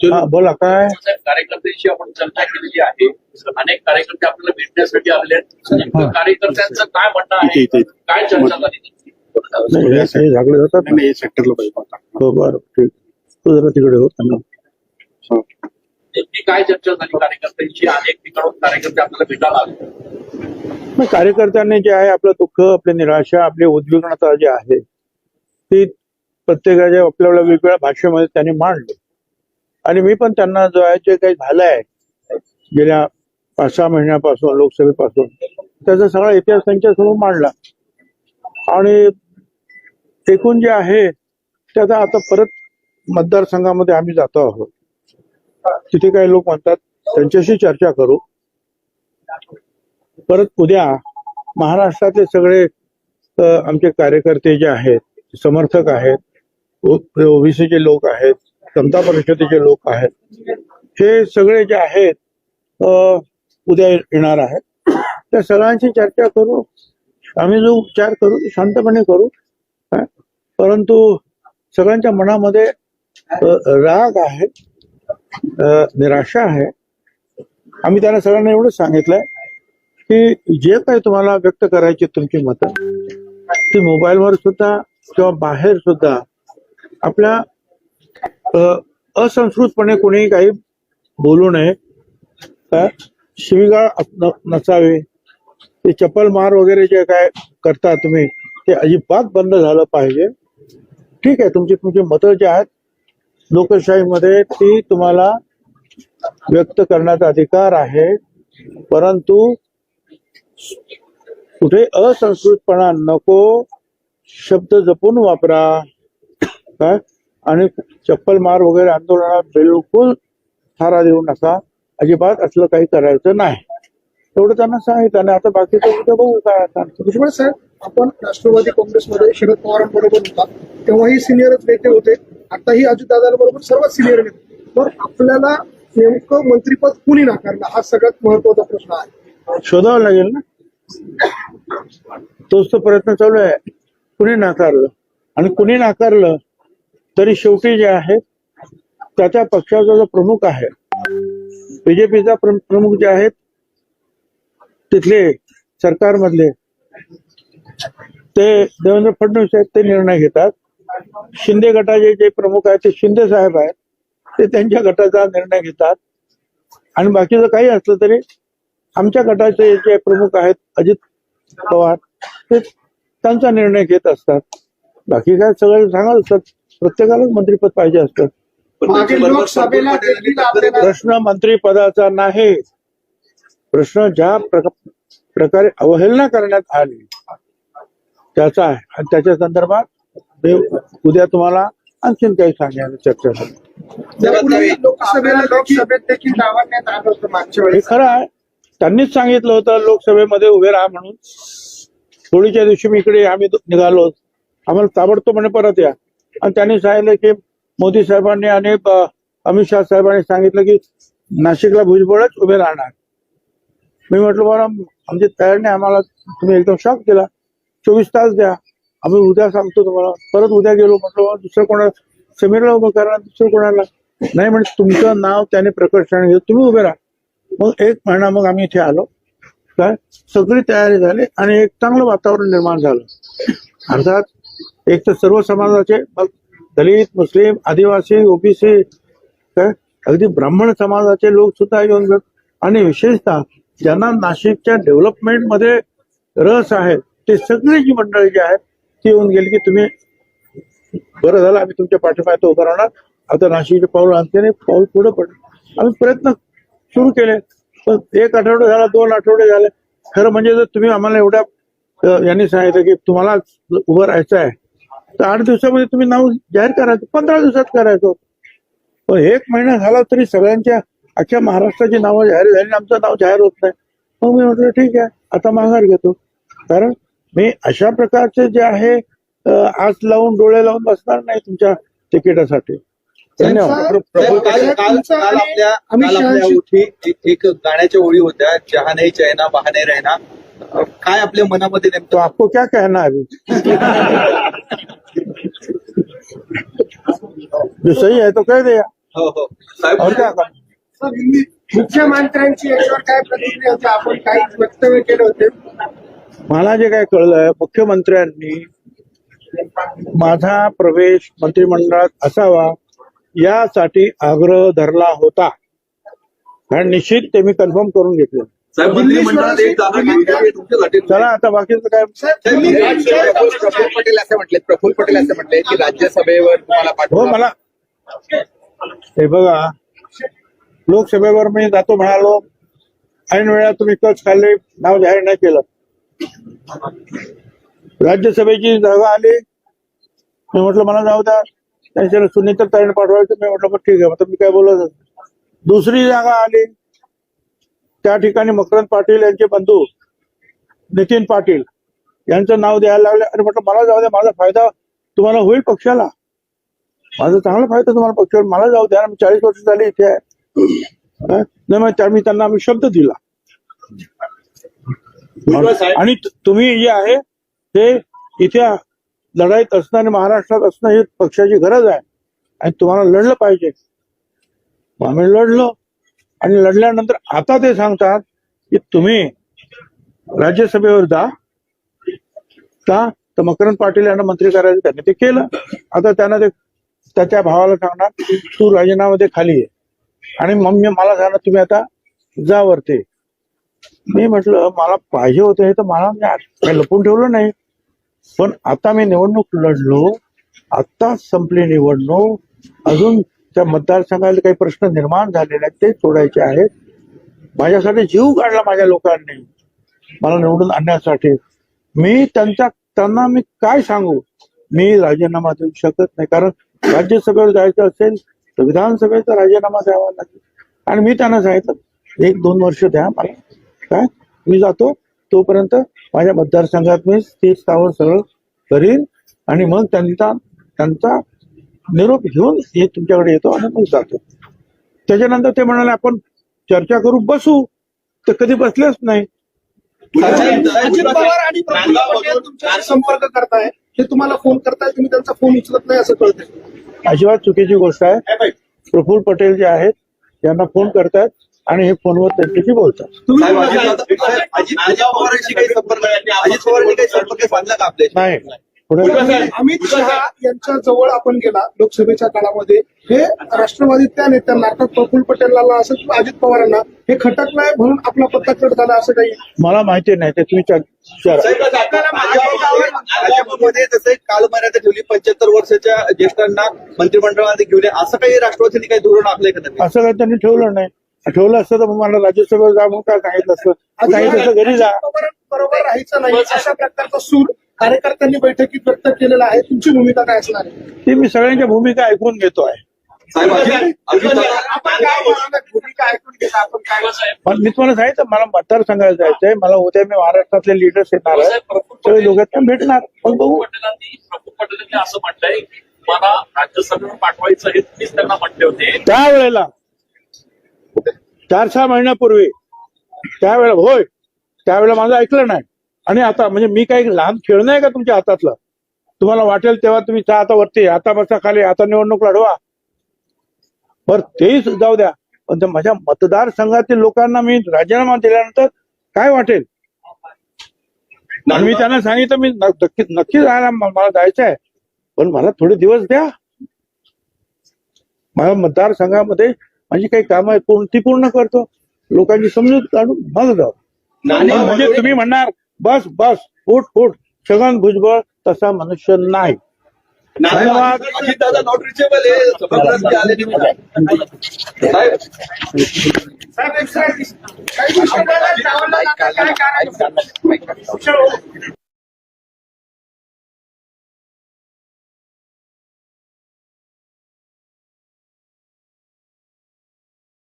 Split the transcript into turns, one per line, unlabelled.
हा बोला काय?
कार्यकर्त्यांशी आपण चर्चा केलेली आहे. अनेक कार्यकर्ते आपल्याला भेटण्यासाठी नेमकं कार्यकर्त्यांचं काय म्हणणं आहे. काय चर्चा झाली
हे हे झाकले जातात ना.
नाही सेक्टरला पाहिजे.
हो बरं ठीक. तू जरा तिकडे हो
हा.
नेमकी काय चर्चा झाली? कार्यकर्त्यांची अनेक ठिकाणून कार्यकर्ते आपल्याला भेटायला आले.
कार्यकर्त्यांनी जे आहे आपलं दुःख आपली निराशा आपली उद्विग्नता जी आहे ती प्रत्येकाच्या आपल्या वेगवेगळ्या भाषेमध्ये त्यांनी मांडले. आणि मी पण त्यांना जो आहे जे काही झालंय गेल्या पाच सहा महिन्यापासून लोकसभेपासून त्याचा सगळा इतिहास त्यांच्यासमोर मांडला. आणि एकूण जे आहे त्याचा आता परत मतदारसंघामध्ये आम्ही जातो आहोत. तिथे काही लोक म्हणतात त्यांच्याशी चर्चा करू. परत उद्या महाराष्ट्रातले सगळे आमचे कार्यकर्ते जे आहेत समर्थक आहेत ओबीसीचे लोक आहेत समता परिषदेचे लोक आहेत. हे सगळे जे आहेत उद्या येणार आहेत. त्या सगळ्यांशी चर्चा करू आम्ही जो उपचार करू शांतपणे करू परंतु सगळ्यांच्या मनामध्ये राग आहे निराशा आहे. आम्ही त्यांना सगळ्यांना एवढंच सांगितलंय की जे काही तुम्हाला व्यक्त करायची तुमची मतं ती मोबाईलवर सुद्धा किंवा बाहेर सुद्धा आपल्या अ, असंस्कृतपणे कोणी काही बोलू नये. शिवीगाळ नसावे. ते चप्पल मार वगैरे जे काय करता तुम्ही ते अजिबात बंद झालं पाहिजे. ठीक आहे तुमची तुमची मतं जे आहेत लोकशाहीमध्ये ती तुम्हाला व्यक्त करण्याचा अधिकार आहे. परंतु कुठे असंस्कृतपणा नको शब्द जपून वापरा. काय आणि चप्पल मार वगैरे आंदोलनात बिलकुल थारा देऊ नका. अजिबात असलं काही करायचं नाही. एवढं त्यांना सांगितलं आणि आता बाकीचं उद्या बघू काय आता.
भुजबळ साहेब आपण राष्ट्रवादी काँग्रेसमध्ये शरद पवारांबरोबर होता. तेव्हाही सिनियरच नेते होते. आताही अजितदादांबरोबर सर्वात सिनियर नेते. तर आपल्याला नेमकं मंत्रीपद कुणी नाकारलं हा सगळ्यात महत्त्वाचा प्रश्न आहे.
शोधावं लागेल ना? तोच तो प्रयत्न चालू आहे. कुणी नाकारलं? आणि कुणी नाकारलं? तरी शेवटी जे आहे त्या त्या पक्षाचा जो प्रमुख आहे बीजेपीचा प्रमुख जे आहेत तिथले सरकारमधले ते देवेंद्र फडणवीस आहेत ते निर्णय घेतात. शिंदे गटाचे जे प्रमुख आहेत ते शिंदे साहेब आहेत ते त्यांच्या गटाचा निर्णय घेतात. आणि बाकीचं काही असलं तरी आमच्या गटाचे जे प्रमुख आहेत अजित पवार ते त्यांचा निर्णय घेत असतात. बाकी काय सगळे सांगत असतात प्रत्येकालाच मंत्रीपद पाहिजे असतं. प्रश्न मंत्रिपदाचा नाही. प्रश्न ज्या प्रक- प्रकारे अवहेलना करण्यात आली त्याचा आहे. आणि त्याच्या संदर्भात मी उद्या तुम्हाला आणखीन काही सांगायला चर्चा हे खरं आहे. त्यांनीच सांगितलं होतं लोकसभेमध्ये उभे राहा म्हणून. होळीच्या दिवशी मी इकडे आम्ही निघालो. आम्हाला ताबडतोब म्हणे परत या. आणि त्यांनी सांगितलं की मोदी साहेबांनी आणि अमित शहा साहेबांनी सांगितलं की नाशिकला भुजबळच उभे राहणार. मी म्हटलं बरं आमची तयार आम्हाला तुम्ही एकदम शॉक दिला चोवीस तास द्या. आम्ही उद्या सांगतो तुम्हाला. परत उद्या गेलो. म्हटलं हो, दुसरं कोणाला समीरला उभं करा दुसरं कोणाला? नाही म्हणजे तुमचं नाव त्याने प्रकर्षण घेतलं तुम्ही उभे राहा. मग एक महिना मग आम्ही इथे आलो. काय? सगळी तयारी झाली आणि एक चांगलं वातावरण निर्माण झालं. अर्थात एक तर सर्व समाजाचे दलित मुस्लिम आदिवासी ओबीसी काय अगदी ब्राह्मण समाजाचे लोक सुद्धा येऊन भेट आणि विशेषतः ज्यांना नाशिकच्या डेव्हलपमेंटमध्ये रस आहे ते सगळी जी मंडळी जी आहेत ती येऊन गेली की तुम्ही बरं झालं आम्ही तुमच्या पाठिंबा उभं राहणार. आता नाशिकचे पाऊल आणते नाही पाऊल पुढे पडलं. आम्ही प्रयत्न सुरू केले. पण एक आठवडा झाला दोन आठवडे झाले. खरं म्हणजे जर तुम्ही आम्हाला एवढ्या यांनी सांगितलं की तुम्हाला उभं राहायचं आहे तर आठ दिवसामध्ये तुम्ही नाव जाहीर करायचं पंधरा दिवसात करायचं. पण एक महिना झाला तरी सगळ्यांच्या अख्ख्या महाराष्ट्राची नावं जाहीर झाली आणि आमचं नाव जाहीर होत नाही. मग मी म्हटलं ठीक आहे आता माघार घेतो. कारण मी अशा प्रकारचे जे आहे आज लावून डोळे लावून बसणार नाही तुमच्या तिकिटासाठी.
एक- गाण्याच्या ओळी होत्या जहा नाही चैना बहाने रहना. काय आपल्या मनामध्ये
तो
नेमकं?
आपको क्या कहना है अभी? जो सही है तो कह दिया
हो हो. साहेब
और क्या करना?
सर, हिंदी- मुख्यमंत्र्यांची याच्यावर काय प्रतिक्रिया होती? आपण काही वक्तव्य केले होते.
मला जे काय कळलंय मुख्यमंत्र्यांनी माझा प्रवेश मंत्रिमंडळात असावा यासाठी आग्रह धरला होता. आणि निश्चित ते मी कन्फर्म करून घेतलं चला आता बाकीचं काय
प्रफुल्ल पटेल असं म्हटले प्रफुल्ल पटेल असं म्हटले की राज्यसभेवर तुम्हाला
हो मला हे बघा लोकसभेवर मी जातो म्हणालो ऐन वेळा तुम्ही कच खाल्ले नाव जाहीर नाही केलं. राज्यसभेची जागा आली मी म्हटलं मला जाऊ द्या. त्यांच्या सुनीता ताईने पाठवायचं मी म्हटलं मग ठीक आहे आता मी काय बोलत नाही. दुसरी जागा आली त्या ठिकाणी मकरंद पाटील यांचे बंधू नितीन पाटील यांचं नाव द्यायला लागले. अरे म्हटलं मला जाऊ द्या माझा फायदा तुम्हाला होईल पक्षाला. माझा चांगला फायदा तुम्हाला पक्षाला मला जाऊ द्या. मी चाळीस वर्ष झाली इथे आहे. नाही त्या- मी त्यांना आम्ही शब्द दिला. आणि तुम्ही जे आहे ते इथे लढाईत असणं आणि महाराष्ट्रात असणं ही पक्षाची गरज आहे. आणि तुम्हाला लढलं पाहिजे. आम्ही लढलो. आणि लढल्यानंतर आता ते सांगतात की तुम्ही राज्यसभेवर जा. का तर मकरंद पाटील यांना मंत्री करायचं त्यांनी ते केलं. आता त्यांना ते त्याच्या भावाला सांगणार तू राजीनामा दे खाली आहे आणि मग मला सांगणार तुम्ही आता जा वरते. मी म्हटलं मला पाहिजे होते तर मला मी लपून ठेवलं नाही. पण आता मी निवडणूक लढलो. आता संपली निवडणूक. अजून त्या मतदारसंघाला काही प्रश्न निर्माण झालेले आहेत ते सोडायचे आहेत. माझ्यासाठी जीव काढला माझ्या लोकांनी मला निवडून आणण्यासाठी. मी त्यांच्या त्यांना मी काय सांगू? मी राजीनामा देऊ शकत नाही कारण राज्यसभेवर जायचं असेल तर विधानसभेचा राजीनामा द्यावा लागेल. आणि मी त्यांना सांगितलं एक दोन वर्ष द्या मला. काय? मी जातो तोपर्यंत माझ्या मतदारसंघात मी स्थिर स्थावर सरळ करीन. आणि मग त्यांचा त्यांचा निरोप घेऊन हे तुमच्याकडे येतो आणि मग जातो. त्याच्यानंतर ते म्हणाले आपण चर्चा करू बसू. तर कधी बसलेच नाही.
अजित अजित पवार आणि प्रफुल्ल पटेल तुमच्याशी संपर्क करताय. ते तुम्हाला फोन करताय तुम्ही त्यांचा फोन उचलत नाही असं कळतंय.
अजिबात चुकीची गोष्ट आहे. प्रफुल्ल पटेल जे आहेत यांना फोन करतात आणि हे फोनवर त्यांच्याशी बोलतात.
साहेब अजित साहेब, अजित अजित पवारांशी काही संपर्क अजित पवारांनी काही संपर्क साधला का आपल्याशी
नाही.
अमित शहा यांच्या जवळ आपण गेला लोकसभेच्या काळामध्ये. हे राष्ट्रवादी त्या नेत्यांना अर्थात प्रफुल्ल पटेलला असं किंवा अजित पवारांना हे खटकलाय म्हणून आपला पत्ता कट झाला असं काही
मला माहिती नाही ते तुम्ही
भाजपमध्ये भाजपमध्ये तसे काल मर्यादा ठेवली पंच्याहत्तर वर्षाच्या ज्येष्ठांना मंत्रिमंडळामध्ये घेऊन ये. असं काही राष्ट्रवादीने काही धोरण आपल्या एखादं
असं काही त्यांनी ठेवलं नाही. ठेवलं असतं तर मला राज्यसभेवर जा म्हणून काय सांगितलं असतं? सांगितलं असतं घरी जा.
बरोबर राहायचं नाही. अशा प्रकारचा सूर कार्यकर्त्यांनी बैठकीत व्यक्त केलेला आहे तुमची भूमिका काय असणार आहे?
ते मी सगळ्यांच्या भूमिका ऐकून घेतो आहे.
साहेब
आपण काय बोलणार? भूमिका ऐकून घेता आपण काय
साहेब
पण मी तुम्हाला सांगितलं मला मतदारसंघाला जायचंय. मला उद्या मी महाराष्ट्रातले लिडर्स येणार आहे सगळे लोक भेटणार. मग बघू.
पटेलांनी प्रफुल्ल पटेलांनी असं म्हटलंय मला राज्यसभेवर पाठवायचं हे तुम्हीच त्यांना म्हटले होते.
त्यावेळेला चार सहा महिन्यापूर्वी त्यावेळेला होय त्यावेळेला माझं ऐकलं नाही. आणि आता म्हणजे मी काही लहान खेळ नाही का तुमच्या हातातलं? तुम्हाला वाटेल तेव्हा तुम्ही जा आता वरती आता बसा खाली आता निवडणूक लढवा. बर तेही जाऊ द्या. पण माझ्या मतदारसंघातील लोकांना मी राजीनामा दिल्यानंतर काय वाटेल? मी त्यांना सांगितलं मी नक्की नक्की जायला मला जायचं आहे. पण मला थोडे दिवस द्या. माझ्या मतदारसंघामध्ये माझी काही कामं आहेत पूर्ण ती पूर्ण करतो. लोकांची समजूत काढून मग जाऊ. म्हणजे तुम्ही म्हणणार बस बस फूट फूट छगन भुजबळ तसा मनुष्य नाही धन्यवाद.
साहेब